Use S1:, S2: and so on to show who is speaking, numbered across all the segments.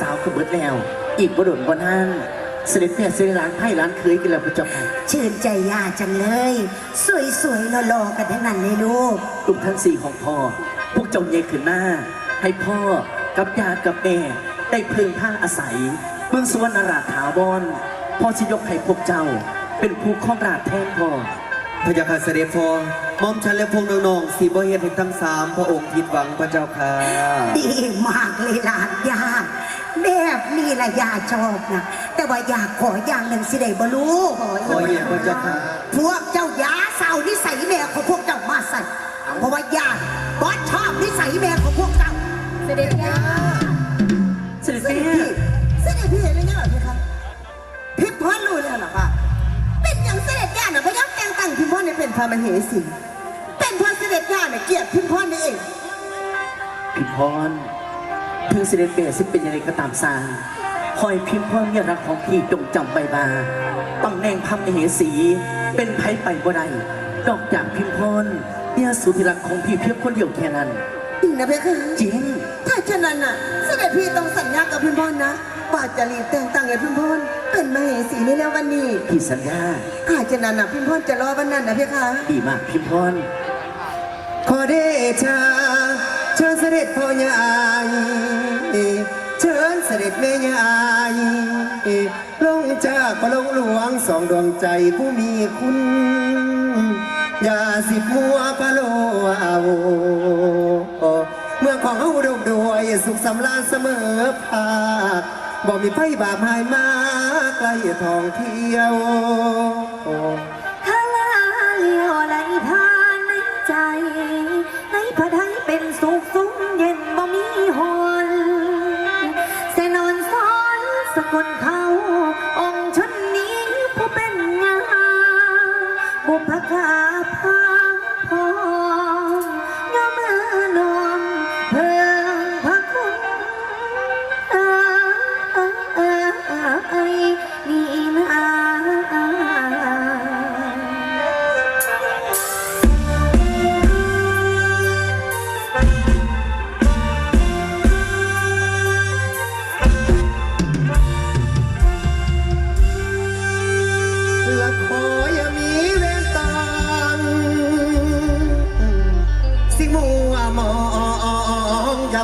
S1: สาวคือเบิดแล้ว อีกบ่โดนบ่นานเสด็จแม่เสด็จร้านไพ่ร้านเคยกันแล้วพระเจ้าค่ะ
S2: ชื่นใจย่าจังเลย สวยๆหล่อๆกันทั้งนั้นเลยลูก
S1: กลุ่มทั้งสี่ของพ่อ พวกเจ้าเยขึ้นหน้า ให้พ่อกับยากับแม่ได้พึงผ้าอาศัย เมืองสุวรรณราชถาวรพ่อชิยกให้พวกเจ้า เป็นผู้ครองราชย์แทนพ่อ
S3: พระยาค่ะเสด็จพ่อหมอมฉันและพวกน้องๆสีบ่เฮ็ดให้ทั้งสามพระองค์ผิดหวังพระเจ้าค่ะ
S2: ดีมากเลยหลานย่าแบบนี้ละย่าชอบนะ แต่ว่าอยากขออย่างหนึ่งสิได้บ่รู้
S3: ขออย่างพระเจ้าค่ะ
S2: พวกเจ้าอยาเศร้านิสัยแม่ของพวกเจ้ามาใส่เพราะว่าย่าบอสชอบนิสัยแม่ของพวกเจ้า
S4: เสด็จย่า
S5: พิมพ์พรเนี่ยเป็นพระมเหสี เป็นเพราะเสด็จย่าเนี่ยเกลียดพิมพ์พรนี่เอง
S1: พิมพรถึงเสด็จแม่ซึ่งเป็นยังไงก็ตามสร้างคอยพิมพรเนี่ยรักของพี่จงจำใบมาตำแหน่งพระมเหสี เป็นไผไปบ่ได้นอกจากพิมพรเนี่ยสุธิรักของพี่เพียงคนเดียวแค่นั้น
S5: จริงนะเพคะ
S1: จริง
S5: ถ้าฉะนั้นน่ะ เสด็จพี่ต้องสัญญากับพิมพ์พรนะว่าจะรีบแต่งตั้งให้พิมพ์พร เป็นมเหสีในแล้ววันนี้
S1: พี่สัญญา
S5: ถ้าฉะนั้นน่ะพิมพ์พรจะรอวันนั้นนะเพคะ
S1: ดีมากพิมพร
S3: ขอเดชะเชิญเสด็จพ่อใหญ่เชิญเสด็จแม่ใหญ่ลงจากพระลงหลวงสองดวงใจผู้มีคุณ อย่าสิมัวพะโลเอาเมืองของเฮาดกด้วยสุขสำราญเสมอภาค บ่มีไพ่บาปหายมาไกลทองเที่ยว
S4: ทาลาเลี้ยวไหลผ่านในใจ ในพระทัยเป็นสุขสุขเย็นบ่มีหอนเสนอนสอนสกุลเขา องค์ชนนี้ผู้เป็นงาบุพกา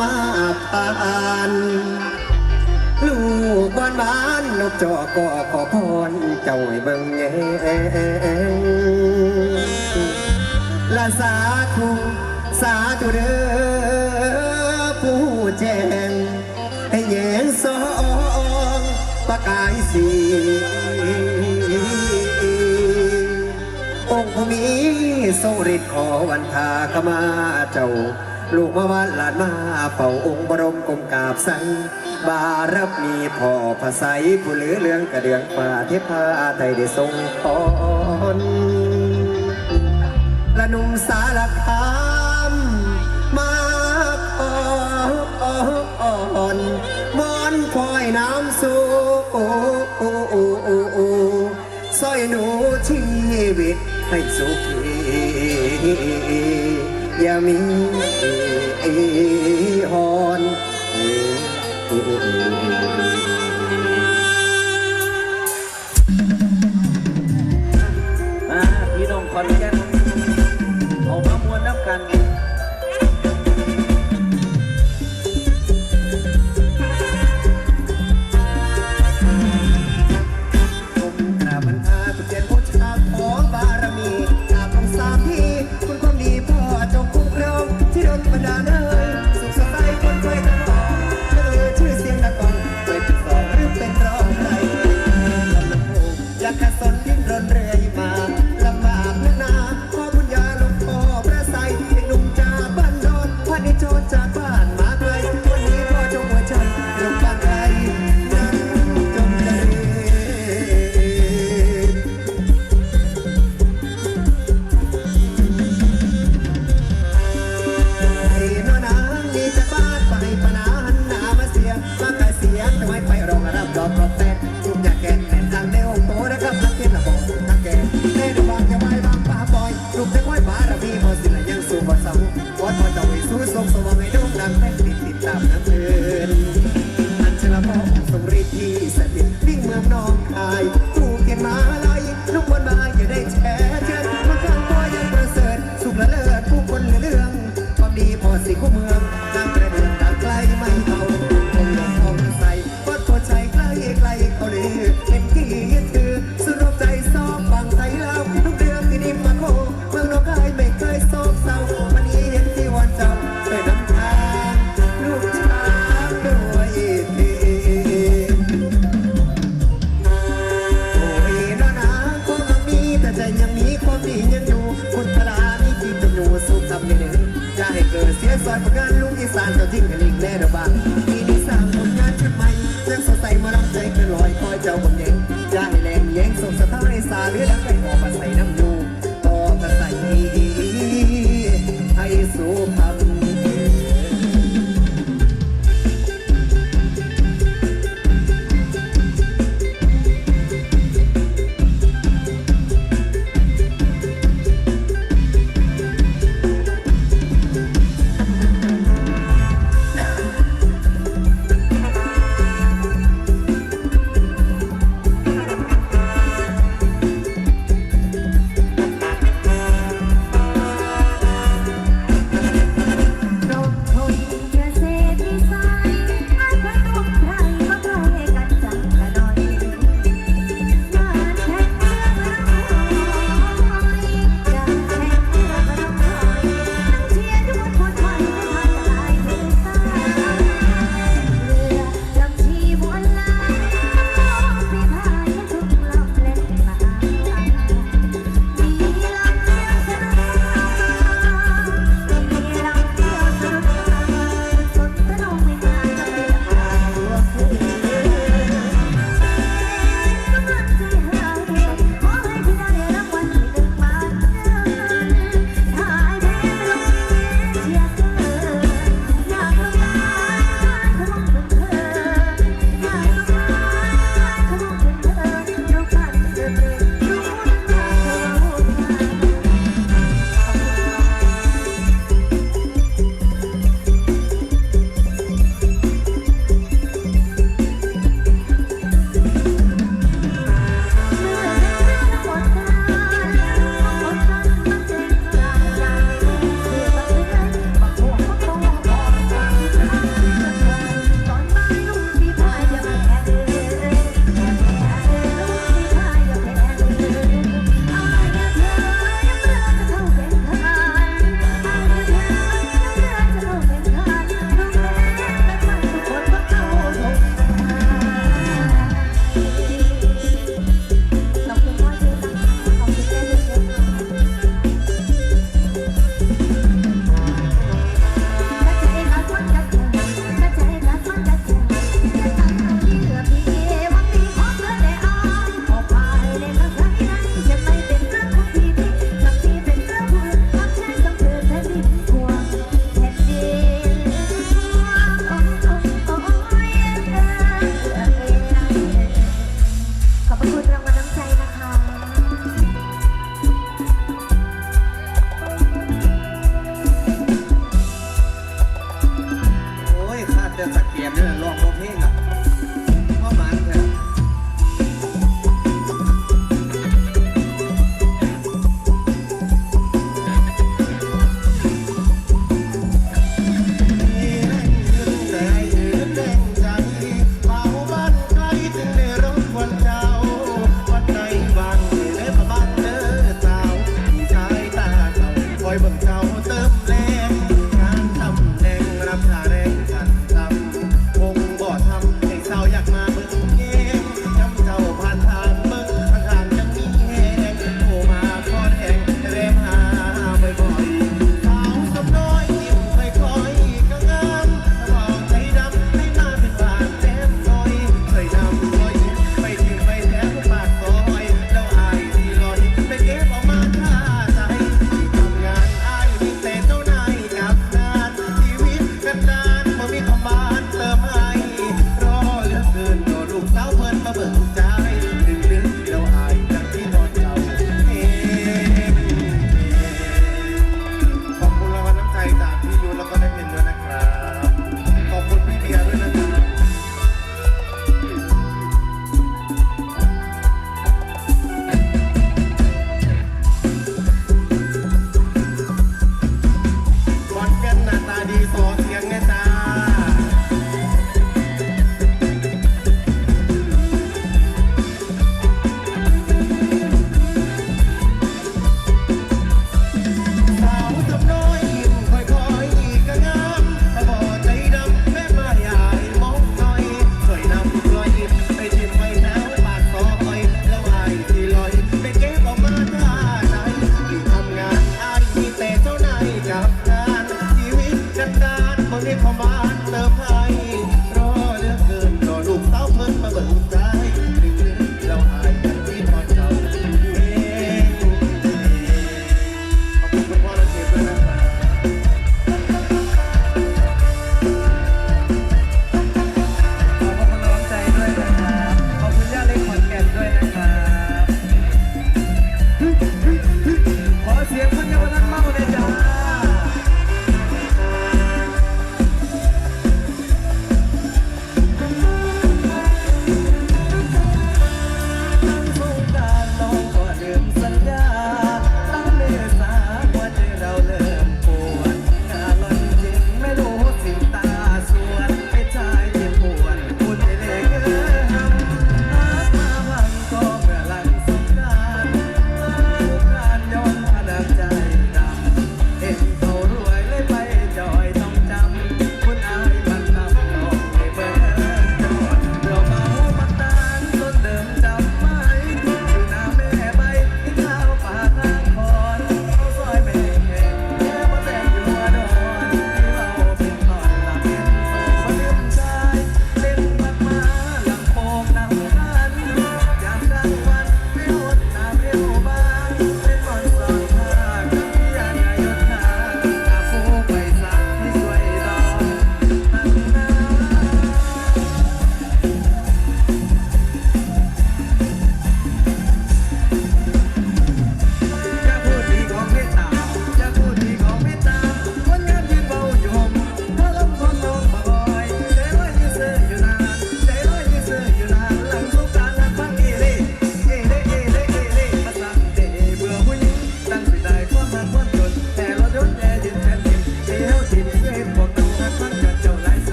S4: มา
S3: ผ่านลูกบ้านบ้านนกจอกก็ขอพรเจ้าเบิ่งแยงละสาธุสาธุเด้อผู้แจ้งให้แยงสองประกายสีองค์ผู้มีทรงฤทธิ์ขอวันทาขมาเจ้า ลูกมาวันหลานมาเฝ้าองค์บรมกรมกาบสังบารมีพ่อพระไสยผู้เหลือเลืองกระเดืองฝ่าเทพาไทยได้ทรงพรละนุ่มสารคามมาขออ่อนมอนพลอยน้ำสูสร้อยหนูชีวิตให้สุขี อย่ามีหอน
S1: มาพี่น้องคอนแก่น y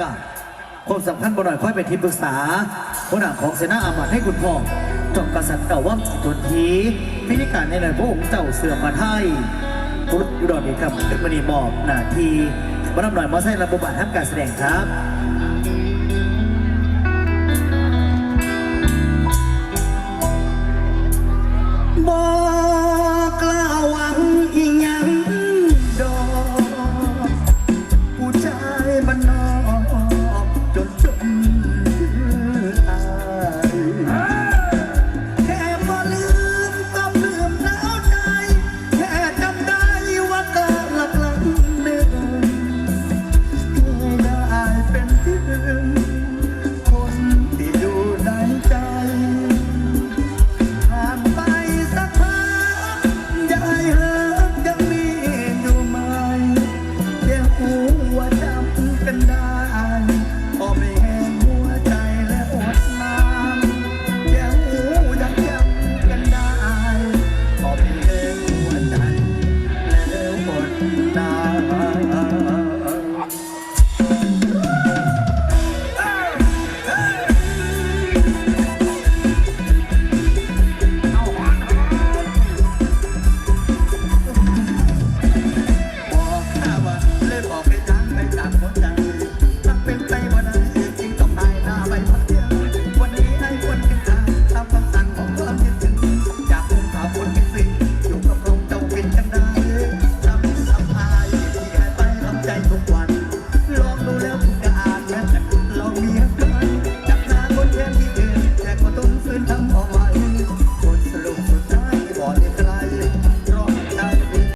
S1: กา
S3: ความสำคัญบ่หน่อยค่อยเป็
S6: นที่ปรึกษาผู้นำของเซนาอามัดให้คุณพ่อจบกษัตริย์เก่าว่าจิตทนทีพิธีการในหลายพระองค์เจ้าเสื่อมมาไทยพุทธอุดรเดชครับเป็นมณีมอบหนาทีบรมหน่อยมาใส่ระบบบัตรทำการแสดงครับ
S7: บอกล่าวหวังอีหย